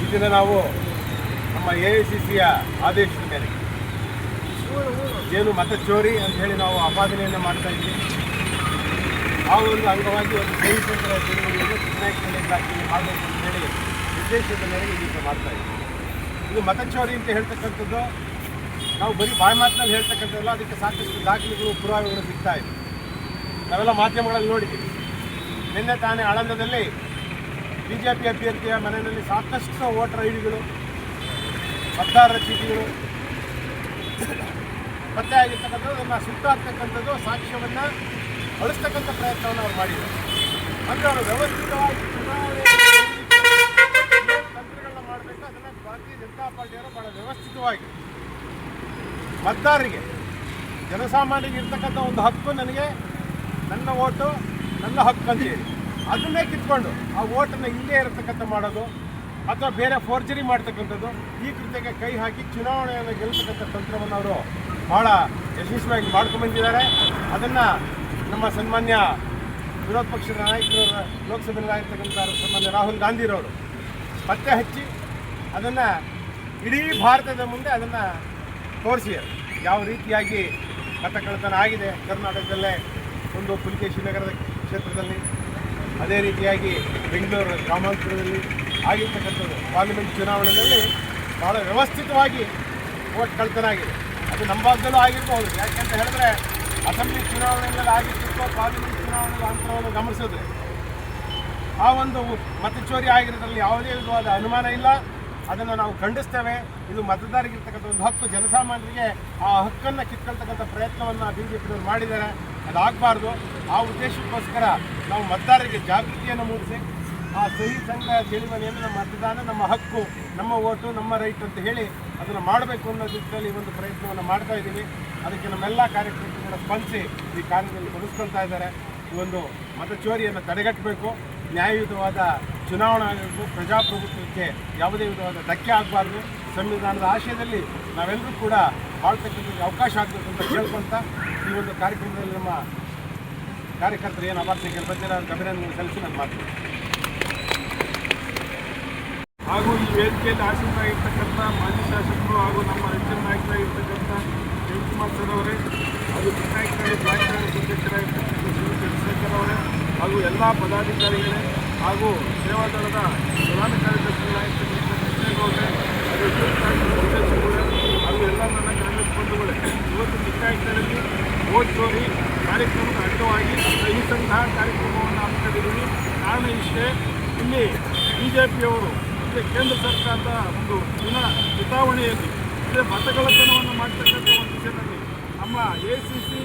ಈ ದಿನ ನಾವು ನಮ್ಮ ಎ ಐ ಸಿ ಸಿಯ ಆದೇಶದ ಮೇರೆಗೆ ಏನು ಮತ ಚೋರಿ ಅಂತ ಹೇಳಿ ನಾವು ಆಪಾದನೆಯನ್ನು ಮಾಡ್ತಾ ಇದ್ದೀವಿ ಆ ಒಂದು ಅಂಗವಾಗಿ ಒಂದು ಸೈನಿಕರ ಜನಗಳನ್ನು ಚುನಾಯಿತ ಇಲಾಖೆಯಲ್ಲಿ ಮಾಡಬೇಕು ಅಂತ ಹೇಳಿ ಉದ್ದೇಶದ ಮೇರೆಗೆ ದಿವಸ ಮಾಡ್ತಾ ಇದ್ದೀವಿ ಇದು ಮತ ಚೋರಿ ಅಂತ ಹೇಳ್ತಕ್ಕಂಥದ್ದು, ನಾವು ಬರೀ ಬಾಯಿ ಮಾತಿನಲ್ಲಿ ಹೇಳ್ತಕ್ಕಂಥದ್ದಲ್ಲ, ಅದಕ್ಕೆ ಸಾಕಷ್ಟು ದಾಖಲೆಗಳು, ಪುರಾವೆಗಳು ಸಿಗ್ತಾ ಇದೆ. ನಾವೆಲ್ಲ ಮಾಧ್ಯಮಗಳಲ್ಲಿ ನೋಡಿದ್ದೀವಿ. ನಿನ್ನೆ ತಾನೇ ಆಳಂದದಲ್ಲಿ ಬಿ ಜೆ ಅಭ್ಯರ್ಥಿಯ ಮನೆಯಲ್ಲಿ ಸಾಕಷ್ಟು ವೋಟರ್ ಐ ಡಿಗಳು ಮತದಾರರ ಚೀಟಿಗಳು. ಪತ್ತೆ ಆಗಿರ್ತಕ್ಕಂಥದ್ದು ಅದನ್ನು ಸುತ್ತಾಗ್ತಕ್ಕಂಥದ್ದು ಸಾಕ್ಷ್ಯವನ್ನು ಅಳಿಸ್ತಕ್ಕಂಥ ಪ್ರಯತ್ನವನ್ನು ಅವ್ರು ಮಾಡಿದರು ಅಂದರೆ ಅವರು ವ್ಯವಸ್ಥಿತವಾಗಿ ಚುನಾವಣೆ ತಂತ್ರಗಳನ್ನ ಮಾಡಬೇಕು, ಅದನ್ನು ಭಾರತೀಯ ಜನತಾ ಪಾರ್ಟಿಯವರು ಭಾಳ ವ್ಯವಸ್ಥಿತವಾಗಿ. ಮತದಾರರಿಗೆ, ಜನಸಾಮಾನ್ಯರಿಗೆ ಇರ್ತಕ್ಕಂಥ ಒಂದು ಹಕ್ಕು ನನಗೆ, ನನ್ನ ಓಟು ನನ್ನ ಹಕ್ಕು ಅಂತೇಳಿ ಅದನ್ನೇ ಕಿತ್ಕೊಂಡು ಆ ಓಟನ್ನು ಇಲ್ಲೇ ಇರತಕ್ಕಂಥ ಮಾಡೋದು, ಅಥವಾ ಬೇರೆ ಫೋರ್ಜರಿ ಮಾಡ್ತಕ್ಕಂಥದ್ದು, ಈ ಕೃತ್ಯಕ್ಕೆ ಕೈ ಹಾಕಿ ಚುನಾವಣೆಯನ್ನು ಗೆಲ್ತಕ್ಕಂಥ ತಂತ್ರವನ್ನು ಅವರು ಭಾಳ ಯಶಸ್ವಿಯಾಗಿ ಮಾಡ್ಕೊಂಡ್ಬಂದಿದ್ದಾರೆ ಅದನ್ನು ನಮ್ಮ ಸನ್ಮಾನ್ಯ ವಿರೋಧ ಪಕ್ಷದ ನಾಯಕರು ಲೋಕಸಭೆಯಲ್ಲಾಗಿರ್ತಕ್ಕಂಥ ಸನ್ಮಾನ್ಯ ರಾಹುಲ್ ಗಾಂಧಿರವರು ಪತ್ತೆ ಹಚ್ಚಿ ಅದನ್ನು ಇಡೀ ಭಾರತದ ಮುಂದೆ ಅದನ್ನು ತೋರಿಸಿದರು ಯಾವ ರೀತಿಯಾಗಿ ಕಳ್ಳತನ ಆಗಿದೆ. ಕರ್ನಾಟಕದಲ್ಲೇ ಒಂದು ಪುಲಿಕೇಶಿ ನಗರದ ಕ್ಷೇತ್ರದಲ್ಲಿ ಅದೇ ರೀತಿಯಾಗಿ ಬೆಂಗಳೂರು ಗ್ರಾಮಾಂತರದಲ್ಲಿ ಆಗಿರ್ತಕ್ಕಂಥದ್ದು ಪಾರ್ಲಿಮೆಂಟ್ ಚುನಾವಣೆಯಲ್ಲಿ ಭಾಳ ವ್ಯವಸ್ಥಿತವಾಗಿ ವೋಟ್ ಕಳ್ತನ ಆಗಿದೆ ಅದು ನಮ್ಮ ಆಗಿರ್ಬೋದು. ಯಾಕೆಂತ ಹೇಳಿದ್ರೆ ಅಸೆಂಬ್ಲಿ ಚುನಾವಣೆಯಲ್ಲಿ ಆಗಿರ್ತಿತ್ತು, ಪಾರ್ಲಿಮೆಂಟ್ ಚುನಾವಣೆಗಳ ಅಂತರವನ್ನು ಗಮನಿಸಿದ್ರೆ ಆ ಒಂದು ಮತಚೋರಿ ಆಗಿರೋದ್ರಲ್ಲಿ ಯಾವುದೇ ವಿಧವಾದ ಅನುಮಾನ ಇಲ್ಲ. ಅದನ್ನು ನಾವು ಖಂಡಿಸ್ತೇವೆ. ಇದು ಮತದಾರರಿಗಿರ್ತಕ್ಕಂಥ ಒಂದು ಹಕ್ಕು. ಜನಸಾಮಾನ್ಯರಿಗೆ ಆ ಹಕ್ಕನ್ನು ಕಿತ್ಕೊಳ್ತಕ್ಕಂಥ ಪ್ರಯತ್ನವನ್ನು ಬಿ ಮಾಡಿದ್ದಾರೆ. ಅದಾಗಬಾರ್ದು. ಆ ಉದ್ದೇಶಕ್ಕೋಸ್ಕರ ನಾವು ಮತದಾರರಿಗೆ ಜಾಗೃತಿಯನ್ನು ಮೂಡಿಸಿ, ಆ ಸಹಿ ಸಂಘ ಜೇಡಿಮನೆಯನ್ನು ನಮ್ಮ ಮತದಾನ ನಮ್ಮ ಹಕ್ಕು, ನಮ್ಮ ಓಟು, ನಮ್ಮ ರೈಟ್ ಅಂತ ಹೇಳಿ ಅದನ್ನು ಮಾಡಬೇಕು ಅನ್ನೋ ದಿಕ್ಕಲ್ಲಿ ಒಂದು ಪ್ರಯತ್ನವನ್ನು ಮಾಡ್ತಾ ಇದ್ದೀವಿ. ಅದಕ್ಕೆ ನಮ್ಮೆಲ್ಲ ಕಾರ್ಯಕರ್ತರು ಸ್ಪಂದಿಸಿ ಈ ಕಾರ್ಯದಲ್ಲಿ ತೊಡಗಿಸ್ಕೊಳ್ತಾ ಇದ್ದಾರೆ. ಈ ಒಂದು ಮತ ಚೋರಿಯನ್ನು ತಡೆಗಟ್ಟಬೇಕು. ನ್ಯಾಯಯುತವಾದ ಚುನಾವಣಾ ಆಗಬೇಕು ಪ್ರಜಾಪ್ರಭುತ್ವಕ್ಕೆ ಯಾವುದೇ ವಿಧವಾದ ಧಕ್ಕೆ ಆಗಬಾರ್ದು. ಸಂವಿಧಾನದ ಆಶಯದಲ್ಲಿ ನಾವೆಲ್ಲರೂ ಕೂಡ ಬಾಳ್ತಕ್ಕಂಥದ್ದು ಅವಕಾಶ ಆಗಬೇಕು ಅಂತ ಕೇಳ್ಕೊಳ್ತಾ ಈ ಒಂದು ಕಾರ್ಯಕ್ರಮದಲ್ಲಿ ನಮ್ಮ ಕಾರ್ಯಕರ್ತರು ಏನು ಅಭ್ಯರ್ಥಿಗೆ ಬಂದಿರೋ ಅಭಿನಂದನೆ ಸಲ್ಲಿಸಿ ನಾನು ಮಾಡ್ತೀನಿ ಹಾಗೂ ಈ ವೇದಿಕೆಯಲ್ಲಿ ಆಸೀನರಾಗಿರ್ತಕ್ಕಂಥ ಮಾಜಿ ಶಾಸಕರು ಹಾಗೂ ನಮ್ಮ ಹೆಚ್ಚಿನ ನಾಯಕರಾಗಿರ್ತಕ್ಕಂಥ ಶಿವಕುಮಾರ್ ಸರ್ ಅವರೇ, ಹಾಗೂ ವಿನಾಯಕರಾಗಿ ಕಾಂಗ್ರೆಸ್ ಅಧ್ಯಕ್ಷರಾಗಿರ್ತಕ್ಕಂಥ ಶಿವಶಂಕರ್ ಅವರೇ, ಹಾಗೂ ಎಲ್ಲ ಪದಾಧಿಕಾರಿಗಳೇ ಹಾಗೂ ಸೇವಾದಳದ ಪ್ರಧಾನ ಕಾರ್ಯದರ್ಶಿಗಳಾಗಿರ್ತಕ್ಕಂಥ ಕೃಷ್ಣೇಗೌಡರೇ ಹಾಗೂ ಎಲ್ಲ ನನ್ನ ಕಾಂಗ್ರೆಸ್ ಕಾರ್ಯಕ್ರಮದ ಅಂಗವಾಗಿ ಸಹಿ ಸಂಘ ಕಾರ್ಯಕ್ರಮವನ್ನು ಹಮ್ಮಿಕೊಂಡಿದ್ದೀವಿ ಕಾರಣ ಇಷ್ಟೇ, ಇಲ್ಲಿ ಬಿ ಜೆ ಪಿಯವರು ಅಂದರೆ ಕೇಂದ್ರ ಸರ್ಕಾರದ ಒಂದು ದಿನ ಚುನಾವಣೆಯಲ್ಲಿ, ಅಂದರೆ ಮತಗಳತನವನ್ನು ಮಾಡ್ತಕ್ಕಂಥ ಒಂದು ವಿಷಯದಲ್ಲಿ ನಮ್ಮ A C C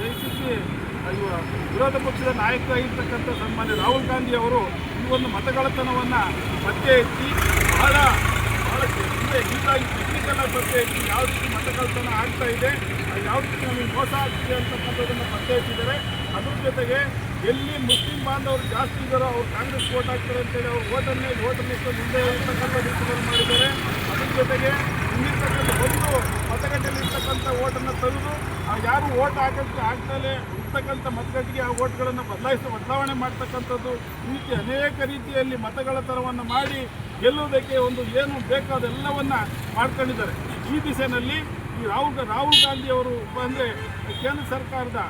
A C C ವಿರೋಧ ಪಕ್ಷದ ನಾಯಕರಾಗಿರ್ತಕ್ಕಂಥ ಸನ್ಮಾನ್ಯ ರಾಹುಲ್ ಗಾಂಧಿ ಅವರು ಈ ಒಂದು ಮತಗಳತನವನ್ನು ಪತ್ತೆ ಹಚ್ಚಿ ಬಹಳ ಬಹಳ ಹಿಂದೆ ಹೀಗಾಗಿ ಟೆಕ್ನಿಕಲ್ ಪತ್ತೆ ಹಚ್ಚಿ ಯಾವ ರೀತಿ ಮತಗಳತನ ಆಗ್ತಾ ಇದೆ ಯಾವ ರೀತಿ ನಮಗೆ ಮೋಸ ಆಗ್ತಿದೆ ಅಂತಕ್ಕಂಥದ್ದನ್ನು ಪತ್ತೆ ಹಚ್ಚಿದ್ದಾರೆ ಅದ್ರ ಜೊತೆಗೆ ಎಲ್ಲಿ ಮುಸ್ಲಿಂ ಬಾಂಧವರು ಜಾಸ್ತಿ ಇದ್ದಾರೋ ಅವ್ರು ಕಾಂಗ್ರೆಸ್ ವೋಟ್ ಹಾಕ್ತಾರೆ ಅಂತೇಳಿ ಅವ್ರು ಓಟನ್ನೇ, ಓಟನ್ನು ಹಿಂದೆ ಇರ್ತಕ್ಕಂಥ ಮಾಡಿದ್ದಾರೆ. ಅದ್ರ ಜೊತೆಗೆ ಇಲ್ಲಿರ್ತಕ್ಕಂಥ ಒಂದು ಮತಗಟ್ಟೆಯಲ್ಲಿ ಇರ್ತಕ್ಕಂಥ ಓಟನ್ನು ತೆಗೆದು ಯಾರು ಓಟ್ ಹಾಕೋಕ್ಕೆ ಆಗ್ತಲೇ ಇರ್ತಕ್ಕಂಥ ಮತಗಟ್ಟೆಗೆ ಆ ಓಟ್ಗಳನ್ನು ಬದಲಾಯಿಸಿ ಬದಲಾವಣೆ ಮಾಡ್ತಕ್ಕಂಥದ್ದು ಈ ರೀತಿ ಅನೇಕ ರೀತಿಯಲ್ಲಿ ಮತಗಳ ಥರವನ್ನು ಮಾಡಿ ಗೆಲ್ಲುವುದಕ್ಕೆ ಒಂದು ಏನು ಬೇಕೋ ಎಲ್ಲವನ್ನ ಮಾಡ್ಕೊಂಡಿದ್ದಾರೆ. ಈ ದಿಸೆಯಲ್ಲಿ ಈ ರಾಹುಲ್ ರಾಹುಲ್ ಗಾಂಧಿ ಅವರು ಅಂದರೆ ಕೇಂದ್ರ ಸರ್ಕಾರದ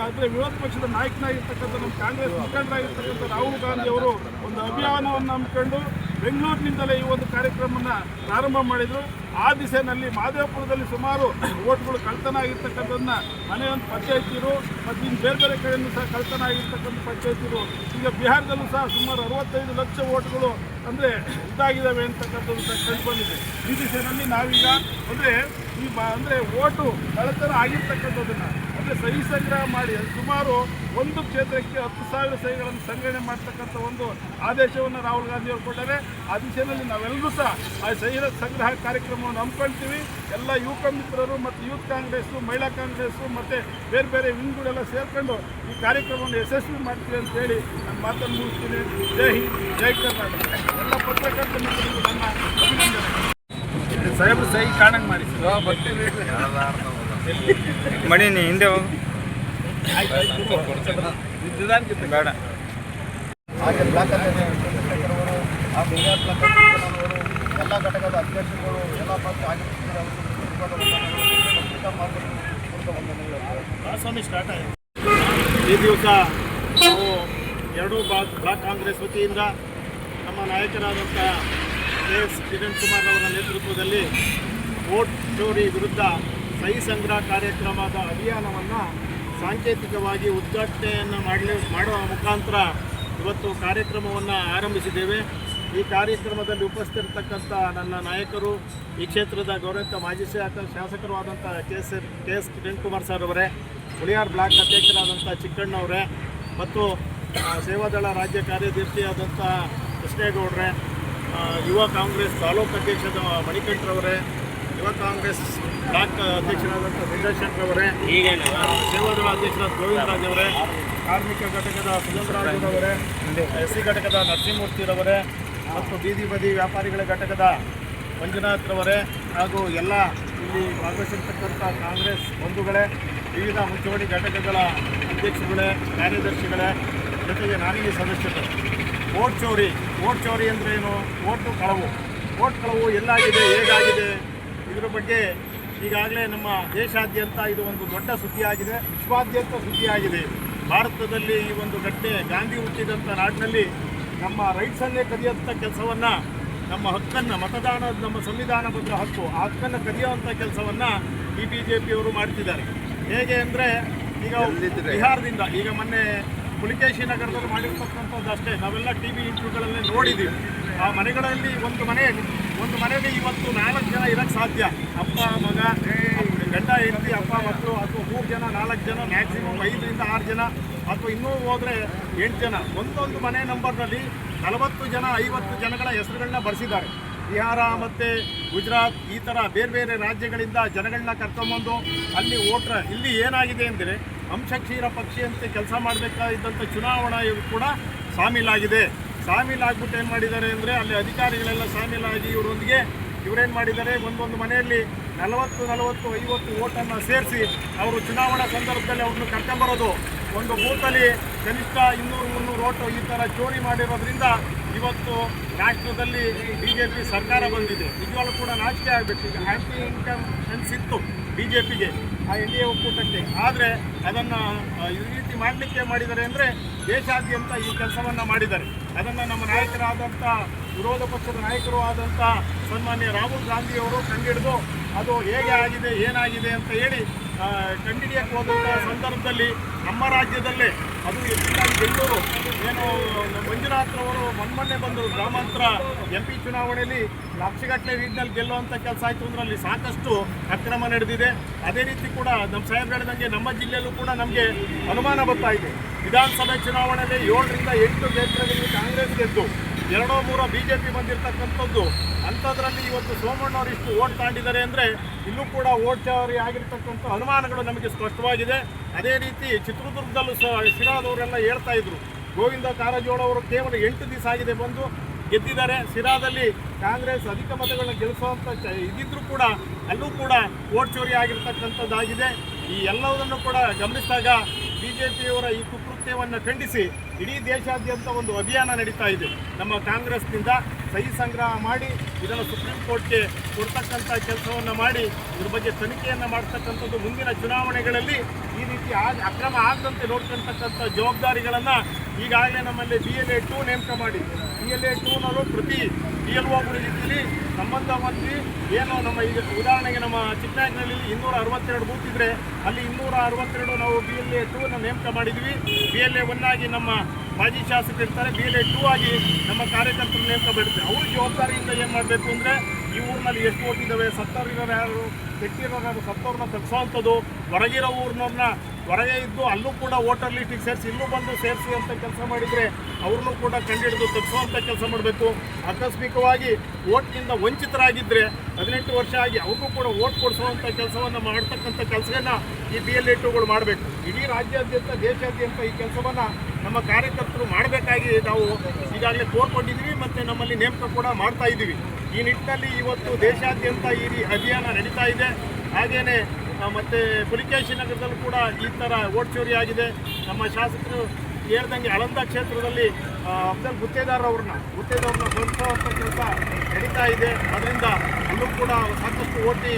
ಅಂದರೆ ವಿರೋಧ ಪಕ್ಷದ ನಾಯಕನಾಗಿರ್ತಕ್ಕಂಥ ನಮ್ಮ ಕಾಂಗ್ರೆಸ್ ಮುಖಂಡರಾಗಿರ್ತಕ್ಕಂಥ ರಾಹುಲ್ ಗಾಂಧಿ ಅವರು ಒಂದು ಅಭಿಯಾನವನ್ನು ಹಮ್ಮಿಕೊಂಡು ಬೆಂಗಳೂರಿನಿಂದಲೇ ಈ ಒಂದು ಕಾರ್ಯಕ್ರಮವನ್ನು ಪ್ರಾರಂಭ ಮಾಡಿದರು. ಆ ದಿಸೆಯಲ್ಲಿ ಮಾದೇವಪುರದಲ್ಲಿ ಸುಮಾರು ಓಟ್ಗಳು ಕಳ್ತನ ಆಗಿರ್ತಕ್ಕಂಥದ್ದನ್ನ ಮನೆಯೊಂದು ಹಚ್ಚಿರು ಮತ್ತು ಇನ್ನು ಬೇರೆ ಬೇರೆ ಕಡೆಯಿಂದ ಸಹ ಕಳ್ತನ ಆಗಿರ್ತಕ್ಕಂಥ ಹಚ್ಚಿರು ಈಗ ಬಿಹಾರದಲ್ಲೂ ಸಹ ಸುಮಾರು ಅರವತ್ತೈದು ಲಕ್ಷ ಓಟ್ಗಳು ಅಂದರೆ ಇದಾಗಿದ್ದಾವೆ ಅಂತಕ್ಕಂಥದ್ದು ಸಹ ಕಂಡುಬಂದಿದೆ ಈ ದಿಸೆಯಲ್ಲಿ ನಾವೀಗ ಅಂದರೆ ಈ ಬ ಅಂದರೆ ಓಟು ಕಳ್ತನ ಆಗಿರ್ತಕ್ಕಂಥದ್ದನ್ನು ಅಂದರೆ ಸಹಿ ಸಂಗ್ರಹ ಮಾಡಿ ಸುಮಾರು ಒಂದು ಕ್ಷೇತ್ರಕ್ಕೆ ಹತ್ತು ಸಾವಿರ ಸಹಿಗಳನ್ನು ಸಂಗ್ರಹಣೆ ಮಾಡ್ತಕ್ಕಂಥ ಒಂದು ಆದೇಶವನ್ನು ರಾಹುಲ್ ಗಾಂಧಿ ಅವರು ಕೊಟ್ಟರೆ ಆ ದಿಶೆಯಲ್ಲಿ ನಾವೆಲ್ಲರೂ ಸಹ ಆ ಸಹಿ ಸಂಗ್ರಹ ಕಾರ್ಯಕ್ರಮವನ್ನು ಹಮ್ಮಿಕೊಳ್ತೀವಿ. ಎಲ್ಲ ಯುವಕ ಮಿತ್ರರು ಮತ್ತು ಯೂತ್ ಕಾಂಗ್ರೆಸ್ಸು ಮಹಿಳಾ ಕಾಂಗ್ರೆಸ್ಸು ಮತ್ತು ಬೇರೆ ಬೇರೆ ವಿಂಗ್ಗಳೆಲ್ಲ ಸೇರ್ಕೊಂಡು ಈ ಕಾರ್ಯಕ್ರಮವನ್ನು ಯಶಸ್ವಿ ಮಾಡ್ತೀವಿ ಅಂತ ಹೇಳಿ ನಾನು ಮಾತನ್ನು ಮುಗಿಸ್ತೀನಿ. ಜೈ ಹಿಂದ್ ಜೈ ಕರ್ನಾಟಕ. ಎಲ್ಲ ಪತ್ರಕರ್ತ ಮಿತ್ರರಿಗೂ ನನ್ನ ಅಭಿನಂದನೆ ಸಾಹೇಬ್ರು ಸಹಿ ಕಾಣಂಗೆ ಮಾಡಿ ಮಣಿ, ನೀ ಹಿಂದೆ ಬೇಡ. ಎಲ್ಲ ಘಟಕದ ಈ ದಿವಸ ನಾವು ಎರಡೂ ಬ್ಲಾಕ್ ಬ್ಲಾಕ್ ಕಾಂಗ್ರೆಸ್ ವತಿಯಿಂದ ನಮ್ಮ ನಾಯಕರಾದಂಥ ಕೆ ಎಸ್ ಕಿರಣ್ ಕುಮಾರ್ ಅವರ ನೇತೃತ್ವದಲ್ಲಿ ವೋಟ್ ಚೋರಿ ವಿರುದ್ಧ ಸಹಿ ಸಂಗ್ರಹ ಕಾರ್ಯಕ್ರಮದ ಅಭಿಯಾನವನ್ನು ಸಾಂಕೇತಿಕವಾಗಿ ಉದ್ಘಾಟನೆಯನ್ನು ಮಾಡಲಿ, ಮಾಡುವ ಮುಖಾಂತರ ಇವತ್ತು ಕಾರ್ಯಕ್ರಮವನ್ನು ಆರಂಭಿಸಿದ್ದೇವೆ. ಈ ಕಾರ್ಯಕ್ರಮದಲ್ಲಿ ಉಪಸ್ಥಿರತಕ್ಕಂಥ ನನ್ನ ನಾಯಕರು, ಈ ಕ್ಷೇತ್ರದ ಗೌರವಿತ ಮಾಜಿ ಶಾಸಕ, ಶಾಸಕರು ಆದಂಥ K S K S Kiran Kumar sir ಅವರೇ ಹುಳಿಯಾರ್ ಬ್ಲಾಕ್ ಅಧ್ಯಕ್ಷರಾದಂಥ ಚಿಕ್ಕಣ್ಣವರೇ ಮತ್ತು ಸೇವಾದಳ ರಾಜ್ಯ ಕಾರ್ಯದರ್ಶಿಯಾದಂಥ ಕೃಷ್ಣೇಗೌಡ್ರೆ ಯುವ ಕಾಂಗ್ರೆಸ್ ತಾಲೂಕು ಅಧ್ಯಕ್ಷದ ಮಣಿಕಂಠರವರೇ ಯುವ ಕಾಂಗ್ರೆಸ್ ಬ್ಲಾಕ್ ಅಧ್ಯಕ್ಷರಾದಂಥ ಸುದರ್ಶನ್ ಅವರೇ ಸೇವಾದಳ ಅಧ್ಯಕ್ಷರಾದ ಗೋವಿಂದರಾಜ್ ಅವರೇ ಕಾರ್ಮಿಕ ಘಟಕದ ಸುಗಂಧರಾಜರವರೇ ಎಸ್ ಸಿ ಘಟಕದ ನರಸಿಂಹಮೂರ್ತಿರವರೇ ಮತ್ತು ಬೀದಿ ಬದಿ ವ್ಯಾಪಾರಿಗಳ ಘಟಕದ ಮಂಜುನಾಥ್ರವರೇ ಹಾಗೂ ಎಲ್ಲ ಇಲ್ಲಿ ಭಾಗವಹಿಸಿರ್ತಕ್ಕಂಥ ಕಾಂಗ್ರೆಸ್ ಬಂಧುಗಳೇ ವಿವಿಧ ಮುಂಚೂಣಿ ಘಟಕಗಳ ಅಧ್ಯಕ್ಷರುಗಳೇ ಕಾರ್ಯದರ್ಶಿಗಳೇ ಜೊತೆಗೆ ನಾನೀಗ ಸದಸ್ಯರು. ಓಟ್ ಚೌರಿ ಓಟ್ ಚೌರಿ ಅಂದರೆ ಏನು? ಓಟು ಕಳವು. ಓಟ್ ಕಳವು ಎಲ್ಲಾಗಿದೆ ಹೇಗಾಗಿದೆ? ಇದರ ಬಗ್ಗೆ ಈಗಾಗಲೇ ನಮ್ಮ ದೇಶಾದ್ಯಂತ ಇದು ಒಂದು ದೊಡ್ಡ ಸುದ್ದಿಯಾಗಿದೆ ವಿಶ್ವಾದ್ಯಂತ ಸುದ್ದಿಯಾಗಿದೆ. ಭಾರತದಲ್ಲಿ ಈ ಒಂದು ಘಟನೆ ಗಾಂಧಿ ಹುಟ್ಟಿದಂಥ ನಾಡಿನಲ್ಲಿ ನಮ್ಮ ರೈಟ್ಸನ್ನೇ ಕದಿಯುವಂಥ ಕೆಲಸವನ್ನು ನಮ್ಮ ಹಕ್ಕನ್ನು ಮತದಾನ ನಮ್ಮ ಸಂವಿಧಾನಬದ್ಧ ಹಕ್ಕು ಆ ಹಕ್ಕನ್ನು ಕದಿಯುವಂಥ ಕೆಲಸವನ್ನು ಈ ಬಿ ಜೆ ಪಿಯವರು ಮಾಡ್ತಿದ್ದಾರೆ. ಹೇಗೆ ಅಂದರೆ ಈಗ ಬಿಹಾರದಿಂದ ಈಗ ಮೊನ್ನೆ ಪುಲಿಕೇಶಿ ನಗರದಲ್ಲಿ ಮಾಡಿರ್ತಕ್ಕಂಥದ್ದು ಅಷ್ಟೇ. ನಾವೆಲ್ಲ ಟಿ ವಿ ಇಂಟರ್ವ್ಯೂಗಳಲ್ಲಿ ನೋಡಿದ್ದೀವಿ. ಆ ಮನೆಗಳಲ್ಲಿ ಒಂದು ಮನೆ ಒಂದು ಮನೆಗೆ ಇವತ್ತು ನಾಲ್ಕು ಜನ ಇರೋಕ್ಕೆ ಸಾಧ್ಯ. ಅಪ್ಪ, ಮಗ, ಗಂಡ, ಹೆಂಡತಿ, ಅಪ್ಪ, ಮಕ್ಕಳು, ಅಥವಾ ಮೂರು ಜನ, ನಾಲ್ಕು ಜನ ಮ್ಯಾಕ್ಸಿಮಮ್ ಐದರಿಂದ ಆರು ಜನ, ಅಥವಾ ಇನ್ನೂ ಹೋದರೆ ಎಂಟು ಜನ. ಒಂದೊಂದು ಮನೆ ನಂಬರ್ನಲ್ಲಿ ನಲವತ್ತು ಜನ, ಐವತ್ತು ಜನಗಳ ಹೆಸರುಗಳನ್ನ ಬರೆಸಿದ್ದಾರೆ. ಬಿಹಾರ ಮತ್ತು ಗುಜರಾತ್ ಈ ಥರ ಬೇರೆ ಬೇರೆ ರಾಜ್ಯಗಳಿಂದ ಜನಗಳನ್ನ ಕರ್ಕೊಂಬಂದು ಅಲ್ಲಿ ಓಟ್ರ ಇಲ್ಲಿ ಏನಾಗಿದೆ ಅಂದರೆ ಅಂಶಕ್ಷೀರ ಪಕ್ಷಿಯಂತೆ ಕೆಲಸ ಮಾಡಬೇಕಾದಂಥ ಚುನಾವಣಾ ಕೂಡ ಶಾಮೀಲಾಗಿದೆ ಶಾಮೀಲಾಗ್ಬಿಟ್ಟು ಏನು ಮಾಡಿದ್ದಾರೆ ಅಂದರೆ ಅಲ್ಲಿ ಅಧಿಕಾರಿಗಳೆಲ್ಲ ಸಾಮಿಲಾಗಿ ಇವರೊಂದಿಗೆ ಇವರೇನು ಮಾಡಿದ್ದಾರೆ? ಒಂದೊಂದು ಮನೆಯಲ್ಲಿ ನಲವತ್ತು ನಲವತ್ತು, ಐವತ್ತು ಓಟನ್ನು ಸೇರಿಸಿ ಅವರು ಚುನಾವಣಾ ಸಂದರ್ಭದಲ್ಲಿ ಅವ್ರನ್ನ ಕರ್ಕೊಂಬರೋದು. ಒಂದು ಬೂತಲ್ಲಿ ಕನಿಷ್ಠ ಇನ್ನೂರು, ಮುನ್ನೂರು ಓಟು ಈ ಥರ ಚೋರಿ ಮಾಡಿರೋದ್ರಿಂದ ಇವತ್ತು ರಾಷ್ಟ್ರದಲ್ಲಿ ಬಿ ಜೆ ಪಿ ಸರ್ಕಾರ ಬಂದಿದೆ. ನಿಜವಾಗ್ಲೂ ಕೂಡ ನಾಚಿಕೆ ಆಗಬೇಕು. ಈಗ ಹ್ಯಾಪಿ ಇನ್ಕಮ್ ಅನಿಸಿತ್ತು ಬಿ ಜೆ ಪಿಗೆ ಆ ಎನ್ ಡಿ ಎ ಒಕ್ಕೂಟಕ್ಕೆ. ಆದರೆ ಅದನ್ನು ಈ ರೀತಿ ಮಾಡಲಿಕ್ಕೆ ಮಾಡಿದ್ದಾರೆ ಅಂದರೆ ದೇಶಾದ್ಯಂತ ಈ ಕೆಲಸವನ್ನು ಮಾಡಿದ್ದಾರೆ. ಅದನ್ನು ನಮ್ಮ ನಾಯಕರಾದಂಥ ವಿರೋಧ ಪಕ್ಷದ ನಾಯಕರು ಆದಂಥ ಸನ್ಮಾನ್ಯ ರಾಹುಲ್ ಗಾಂಧಿಯವರು ಕಂಡಿಡಿದು ಅದು ಹೇಗೆ ಆಗಿದೆ, ಏನಾಗಿದೆ ಅಂತ ಹೇಳಿ ಕಂಡಿಡಿಯಕ್ಕೆ ಹೋದಂಥ ಸಂದರ್ಭದಲ್ಲಿ ನಮ್ಮ ರಾಜ್ಯದಲ್ಲೇ ಅದು ಹೆಚ್ಚಿನ ಬೆಂಗಳೂರು ಏನು ಮಂಜುನಾಥ್ರವರು ಮೊನ್ನೆ ಬಂದರು ಗ್ರಾಮಾಂತರ ಎಂ ಪಿ ಚುನಾವಣೆಯಲ್ಲಿ ಲಕ್ಷಗಟ್ಟಲೆ ರೀತಿಯಲ್ಲಿ ಗೆಲ್ಲುವಂಥ ಕೆಲಸ ಆಯಿತು ಅಂದ್ರೆ ಅಲ್ಲಿ ಸಾಕಷ್ಟು ಅಕ್ರಮ ನಡೆದಿದೆ. ಅದೇ ರೀತಿ ಕೂಡ ನಮ್ಮ ಸಾಹೇಬ್ ಹೇಳಿದಂಗೆ ನಮ್ಮ ಜಿಲ್ಲೆಯಲ್ಲೂ ಕೂಡ ನಮಗೆ ಅನುಮಾನ ಬರ್ತಾ ಇದೆ. ವಿಧಾನಸಭೆ ಚುನಾವಣೆಯಲ್ಲಿ ಏಳರಿಂದ ಎಂಟು ಕ್ಷೇತ್ರಗಳಲ್ಲಿ ಕಾಂಗ್ರೆಸ್ ಗೆದ್ದು, ಎರಡೋ ಮೂರೋ ಬಿ ಜೆ ಪಿ ಬಂದಿರತಕ್ಕಂಥದ್ದು ಅಂಥದ್ರಲ್ಲಿ ಇವತ್ತು ಸೋಮಣ್ಣವ್ರು ಇಷ್ಟು ಓಟ್ ತಾಂಡಿದ್ದಾರೆ ಅಂದರೆ ಇಲ್ಲೂ ಕೂಡ ಓಟ್ ಚಾವರಿ ಆಗಿರ್ತಕ್ಕಂಥ ಅನುಮಾನಗಳು ನಮಗೆ ಸ್ಪಷ್ಟವಾಗಿದೆ. ಅದೇ ರೀತಿ ಚಿತ್ರದುರ್ಗದಲ್ಲೂ ಸಹ ಶಿರಾದವರೆಲ್ಲ ಹೇಳ್ತಾ ಇದ್ರು. ಗೋವಿಂದ ಕಾರಜೋಳ ಅವರು ಕೇವಲ ಎಂಟು ದಿವಸ ಆಗಿದೆ ಬಂದು ಗೆದ್ದಿದ್ದಾರೆ. ಸಿರಾದಲ್ಲಿ ಕಾಂಗ್ರೆಸ್ ಅಧಿಕ ಮತಗಳನ್ನ ಗೆಲ್ಲಿಸುವಂಥ ಇದಿದ್ರೂ ಕೂಡ ಅಲ್ಲೂ ಕೂಡ ಓಟ್ ಚೋರಿ ಆಗಿರ್ತಕ್ಕಂಥದ್ದಾಗಿದೆ. ಈ ಎಲ್ಲವನ್ನು ಕೂಡ ಗಮನಿಸಿದಾಗ ಬಿ ಜೆ ಪಿಯವರ ಈ ಕುಕೃತ್ಯವನ್ನು ಖಂಡಿಸಿ ಇಡೀ ದೇಶಾದ್ಯಂತ ಒಂದು ಅಭಿಯಾನ ನಡೀತಾ ಇದೆ. ನಮ್ಮ ಕಾಂಗ್ರೆಸ್ನಿಂದ ಸಹಿ ಸಂಗ್ರಹ ಮಾಡಿ, ಇದನ್ನು ಸುಪ್ರೀಂ ಕೋರ್ಟ್ಗೆ ಕೊಡ್ತಕ್ಕಂಥ ಕೆಲಸವನ್ನು ಮಾಡಿ, ಇದ್ರ ಬಗ್ಗೆ ತನಿಖೆಯನ್ನು ಮಾಡ್ತಕ್ಕಂಥದ್ದು ಮುಂದಿನ ಚುನಾವಣೆಗಳಲ್ಲಿ ಈ ರೀತಿ ಆಗ ಅಕ್ರಮ ಆಗದಂತೆ ನೋಡ್ಕೊಳ್ತಕ್ಕಂಥ ಜವಾಬ್ದಾರಿಗಳನ್ನು ಈಗಾಗಲೇ ನಮ್ಮಲ್ಲಿ ಬಿ ಎಲ್ ಎ ಟೂ ನೇಮಕ ಮಾಡಿ ಬಿ ಎಲ್ ಎ ಪ್ರತಿ ಪಿ ಎಲ್ ಒ ರೀತಿಯಲ್ಲಿ ಹೊಂದಿ ಏನು ನಮ್ಮ ಈಗ ಉದಾಹರಣೆಗೆ ನಮ್ಮ ಚಿಕ್ಕನಾಯಕನಲ್ಲಿ ಇನ್ನೂರ ಅರವತ್ತೆರಡು ಬೂತ್ ಇದ್ದರೆ ಅಲ್ಲಿ ಇನ್ನೂರ ಅರವತ್ತೆರಡು ನಾವು ಬಿ ಎಲ್ ಎ ಟೂ ನೇಮಕ ಮಾಡಿದ್ವಿ. ಬಿ ಎಲ್ ಎ ಒನ್ ಆಗಿ ನಮ್ಮ ಮಾಜಿ ಶಾಸಕರು ಇರ್ತಾರೆ. ಬಿ ಎಲ್ ಎ ಟೂ ಆಗಿ ನಮ್ಮ ಕಾರ್ಯಕರ್ತರು ನೇಮಕ ಮಾಡಿರ್ತಾರೆ. ಅವ್ರ ಜವಾಬ್ದಾರಿಯಿಂದ ಏನು ಮಾಡಬೇಕು ಅಂದರೆ ಈ ಊರಿನಲ್ಲಿ ಎಷ್ಟು ಓಟ್ ಇದ್ದಾವೆ ಸತ್ತವ್ರಿರೋರು ಯಾರು, ಕೆಟ್ಟಿರೋರು ಯಾರು, ಸತ್ತವ್ರನ್ನ ತಗ್ಸೋವಂಥದ್ದು ಹೊರಗಿರೋ ಊರಿನವ್ರನ್ನ ಹೊರಗೆ ಇದ್ದು ಅಲ್ಲೂ ಕೂಡ ವೋಟರ್ ಲಿಸ್ಟಿಗೆ ಸೇರಿಸಿ, ಇಲ್ಲೂ ಬಂದು ಸೇರಿಸಿ ಅಂತ ಕೆಲಸ ಮಾಡಿದರೆ ಅವ್ರನ್ನೂ ಕೂಡ ಕಂಡಿಡಿದು ತಪ್ಪಿಸುವಂಥ ಕೆಲಸ ಮಾಡಬೇಕು. ಆಕಸ್ಮಿಕವಾಗಿ ಓಟ್ನಿಂದ ವಂಚಿತರಾಗಿದ್ದರೆ ಹದಿನೆಂಟು ವರ್ಷ ಆಗಿ ಅವ್ರಿಗೂ ಕೂಡ ಓಟ್ ಕೊಡಿಸುವಂಥ ಕೆಲಸವನ್ನು ಮಾಡ್ತಕ್ಕಂಥ ಕೆಲಸವನ್ನು ಈ ಬಿ ಎಲ್ ಎಟುಗಳು ಮಾಡಬೇಕು. ಇಡೀ ರಾಜ್ಯಾದ್ಯಂತ, ದೇಶಾದ್ಯಂತ ಈ ಕೆಲಸವನ್ನು ನಮ್ಮ ಕಾರ್ಯಕರ್ತರು ಮಾಡಬೇಕಾಗಿ ನಾವು ಈಗಾಗಲೇ ಕೋರ್ಕೊಂಡಿದ್ದೀವಿ ಮತ್ತು ನಮ್ಮಲ್ಲಿ ನೇಮಕ ಕೂಡ ಮಾಡ್ತಾ ಇದ್ದೀವಿ ಈ ನಿಟ್ಟಿನಲ್ಲಿ ಇವತ್ತು ದೇಶಾದ್ಯಂತ ಈ ಅಭಿಯಾನ ನಡೀತಾ ಇದೆ. ಹಾಗೆಯೇ ಮತ್ತೆ ಪುಲಿಕೇಶಿ ನಗರದಲ್ಲೂ ಕೂಡ ಈ ಥರ ಓಟ್ ಚೋರಿ ಆಗಿದೆ. ನಮ್ಮ ಶಾಸಕರು ಹೇಳ್ದಂಗೆ ಅಳಂದ ಕ್ಷೇತ್ರದಲ್ಲಿ ಅಫ್ಜಲ್ ಗುತ್ತೇದಾರ್ ಅವ್ರನ್ನ ಗುತ್ತೇದಾರನ್ನ ಬಂಧಿಸುವಂಥ ಕೆಲಸ ನಡೀತಾ ಇದೆ. ಅದರಿಂದ ಅಲ್ಲೂ ಕೂಡ ಸಾಕಷ್ಟು ಓಟಿ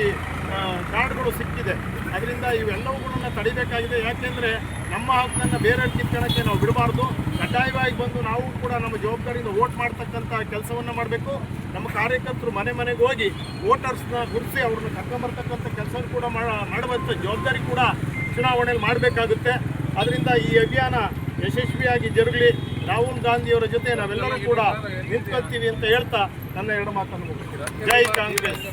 ಕಾರ್ಡ್ಗಳು ಸಿಕ್ಕಿದೆ. ಅದರಿಂದ ಇವೆಲ್ಲವುಗಳನ್ನು ತಡಿಬೇಕಾಗಿದೆ. ಯಾಕೆಂದರೆ ನಮ್ಮ ಹಕ್ಕನ್ನು ಬೇರೆಯವ್ರು ಕಿತ್ಕೊಳ್ಳೋಕ್ಕೆ ನಾವು ಬಿಡಬಾರ್ದು. ಕಡ್ಡಾಯವಾಗಿ ಬಂದು ನಾವು ಕೂಡ ನಮ್ಮ ಜವಾಬ್ದಾರಿಯಿಂದ ಓಟ್ ಮಾಡ್ತಕ್ಕಂಥ ಕೆಲಸವನ್ನು ಮಾಡಬೇಕು. ನಮ್ಮ ಕಾರ್ಯಕರ್ತರು ಮನೆ ಮನೆಗೆ ಹೋಗಿ ವೋಟರ್ಸ್ನ ಗುರುತಿಸಿ ಅವ್ರನ್ನ ಕರ್ಕೊಂಬರ್ತಕ್ಕಂಥ ಕೆಲಸ ಕೂಡ ಮಾಡ- ಮಾಡುವಂಥ ಜವಾಬ್ದಾರಿ ಕೂಡ ಚುನಾವಣೆಯಲ್ಲಿ ಮಾಡಬೇಕಾಗುತ್ತೆ. ಅದರಿಂದ ಈ ಅಭಿಯಾನ ಯಶಸ್ವಿಯಾಗಿ ಜರುಗಲಿ. ರಾಹುಲ್ ಗಾಂಧಿಯವರ ಜೊತೆ ನಾವೆಲ್ಲರೂ ಕೂಡ ನಿಂತ್ಕೊಳ್ತೀವಿ ಅಂತ ಹೇಳ್ತಾ ನನ್ನ ಎರಡು ಮಾತನ್ನು ಜೈ ಕಾಂಗ್ರೆಸ್.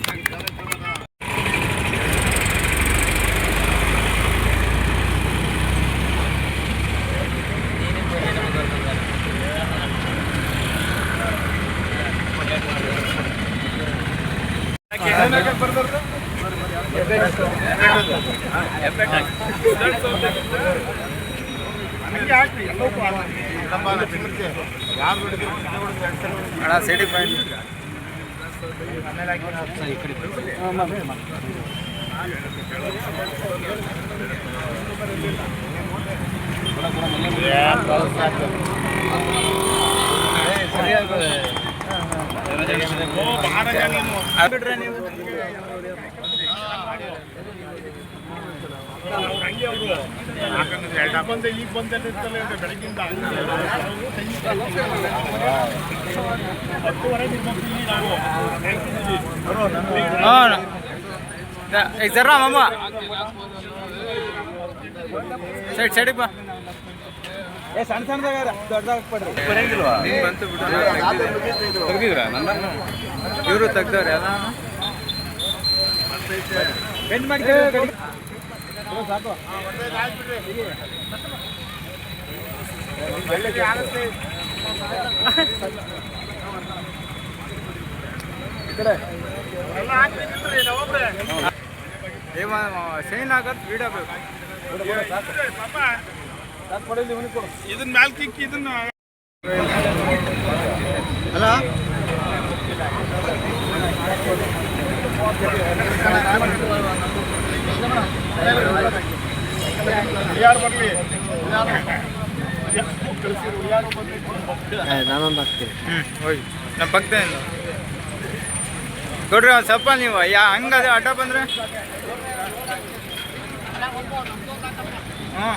ಹಂಗೆ ಈಗ ಬಂದೆ ಈಗ ಬಂದಿರ್ತಲ್ಲ ಬೆಳಗಿಂದ ಹತ್ತುವರೆಗೆ ಬಂದು ಇಲ್ಲಿ ನಾವು ನಿಂತಿದ್ದೀವಿ. ಹಾಂ ಈಗ ಜರ ಮಾಮ. ಸೈಡ್ ಸೈಡಿಗೆ ಬಾ. ಸಣ್ಣ ಸಣ್ಣದಾಗ ದೊಡ್ಡದಾಗ ಪಡ್ರಿ ನೀನ್ ಬಂತು ಬಿಡು. ತೆಗ್ದಿದ್ರ ನನ್ನ? ಇವರು ತೆಗ್ದವ್ರೆ ಯಾರ ಬೆಂಡ್ ಮಾಡಿ ಸಾಕು ಎಲ್ಲ ಹಾಕ್ರಿ ನಿಂತ್ರಿ, ನಾವೊಬ್ರೆ. ಶೈನ್ ಆಗತ್ ವಿಡಿಯೋ ಬೇಕು ಪಾಪ, ಸಾಕು ಕೊಡಲಿ ಇವನಿಗೆ ಕೊಡು ಇದನ್ನ ಮ್ಯಾಲ್ ಕಿಕ್ಕಿ ಇದನ್ನ ಯಾರು ಬರ್ಲಿ ಭಕ್ತ ಕೊಡ್ರಿ ಒಂದು ಸ್ವಲ್ಪ ನೀವು. ಯಾ ಹಂಗದೆ ಆಟೋ ಬಂದ್ರೆ? ಹ್ಞೂ